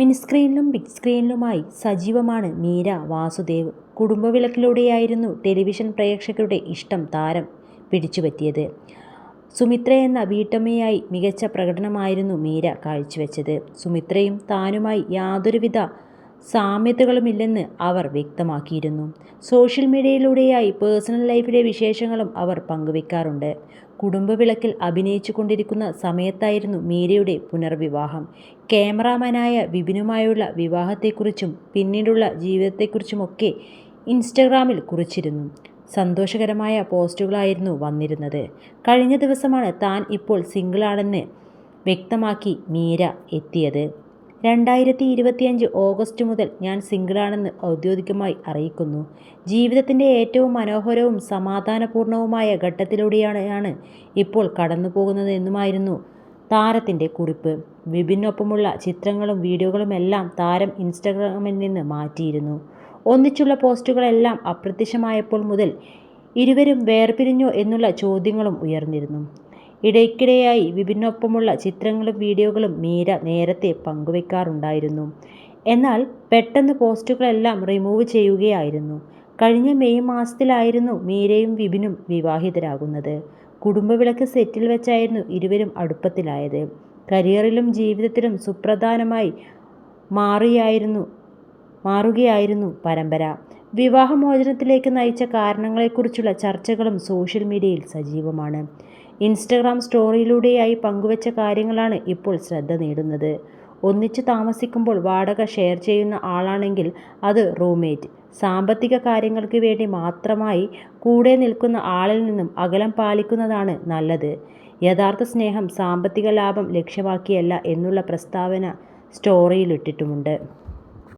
മിനിസ്ക്രീനിലും big സ്ക്രീനിലുമായി സജീവമാണ് Meera Vasudev. കുടുംബവിളക്കിലൂടെയായിരുന്നു television പ്രേക്ഷകരുടെ ഇഷ്ടം താരം പിടിച്ചുപറ്റിയത്. സുമിത്ര എന്ന വീട്ടമ്മയായി മികച്ച പ്രകടനമായിരുന്നു മീര കാഴ്ചവെച്ചത്. സുമിത്രയും താനുമായി യാതൊരുവിധ സാമ്യതകളുമില്ലെന്ന് അവർ വ്യക്തമാക്കിയിരുന്നു. സോഷ്യൽ മീഡിയയിലൂടെയായി പേഴ്സണൽ ലൈഫിലെ വിശേഷങ്ങളും അവർ പങ്കുവെക്കാറുണ്ട്. കുടുംബവിളക്കിൽ അഭിനയിച്ചുകൊണ്ടിരിക്കുന്ന സമയത്തായിരുന്നു മീരയുടെ പുനർവിവാഹം. ക്യാമറാമാനായ വിപിനുമായുള്ള വിവാഹത്തെക്കുറിച്ചും പിന്നീടുള്ള ജീവിതത്തെക്കുറിച്ചുമൊക്കെ ഇൻസ്റ്റഗ്രാമിൽ കുറിച്ചിരുന്നു. സന്തോഷകരമായ പോസ്റ്റുകളായിരുന്നു വന്നിരുന്നത്. കഴിഞ്ഞ ദിവസമാണ് താൻ ഇപ്പോൾ സിംഗിളാണെന്ന് വ്യക്തമാക്കി മീര എത്തിയത്. രണ്ടായിരത്തി ഇരുപത്തിയഞ്ച് ഓഗസ്റ്റ് മുതൽ ഞാൻ സിംഗിളാണെന്ന് ഔദ്യോഗികമായി അറിയിക്കുന്നു. ജീവിതത്തിന്റെ ഏറ്റവും മനോഹരവും സമാധാനപൂർണവുമായ ഘട്ടത്തിലൂടെയാണ് ഇപ്പോൾ കടന്നു കടന്നുപോകുന്നതെന്നുമായിരുന്നു താരത്തിന്റെ കുറിപ്പ്. വിപിനൊപ്പമുള്ള ചിത്രങ്ങളും വീഡിയോകളുമെല്ലാം താരം ഇൻസ്റ്റഗ്രാമിൽ നിന്ന് മാറ്റിയിരുന്നു. ഒന്നിച്ചുള്ള പോസ്റ്റുകളെല്ലാം അപ്രത്യക്ഷമായപ്പോൾ മുതൽ ഇരുവരും വേർപിരിഞ്ഞോ എന്നുള്ള ചോദ്യങ്ങളും ഉയർന്നിരുന്നു. ഇടയ്ക്കിടെയായി വിപിനൊപ്പമുള്ള ചിത്രങ്ങളും വീഡിയോകളും മീര നേരത്തെ പങ്കുവെക്കാറുണ്ടായിരുന്നു. എന്നാൽ പെട്ടെന്ന് പോസ്റ്റുകളെല്ലാം റിമൂവ് ചെയ്യുകയായിരുന്നു. കഴിഞ്ഞ മെയ് മാസത്തിലായിരുന്നു മീരയും വിപിനും വിവാഹിതരാകുന്നത്. കുടുംബവിളക്ക് സെറ്റിൽ വെച്ചായിരുന്നു ഇരുവരും അടുപ്പത്തിലായത്. കരിയറിലും ജീവിതത്തിലും സുപ്രധാനമായി മാറിയായിരുന്നു മാറുകയായിരുന്നു പരമ്പര. വിവാഹമോചനത്തിലേക്ക് നയിച്ച കാരണങ്ങളെക്കുറിച്ചുള്ള ചർച്ചകളും സോഷ്യൽ മീഡിയയിൽ സജീവമാണ്. ഇൻസ്റ്റഗ്രാം സ്റ്റോറിയിലൂടെയായി പങ്കുവച്ച കാര്യങ്ങളാണ് ഇപ്പോൾ ശ്രദ്ധ നേടുന്നത്. ഒന്നിച്ചു താമസിക്കുമ്പോൾ വാടക ഷെയർ ചെയ്യുന്ന ആളാണെങ്കിൽ അത് റൂംമേറ്റ്. സാമ്പത്തിക കാര്യങ്ങൾക്ക് വേണ്ടി മാത്രമായി കൂടെ നിൽക്കുന്ന ആളിൽ നിന്നും അകലം പാലിക്കുന്നതാണ് നല്ലത്. യഥാർത്ഥ സ്നേഹം സാമ്പത്തിക ലാഭം ലക്ഷ്യമാക്കിയല്ല എന്നുള്ള പ്രസ്താവന സ്റ്റോറിയിലിട്ടിട്ടുമുണ്ട്.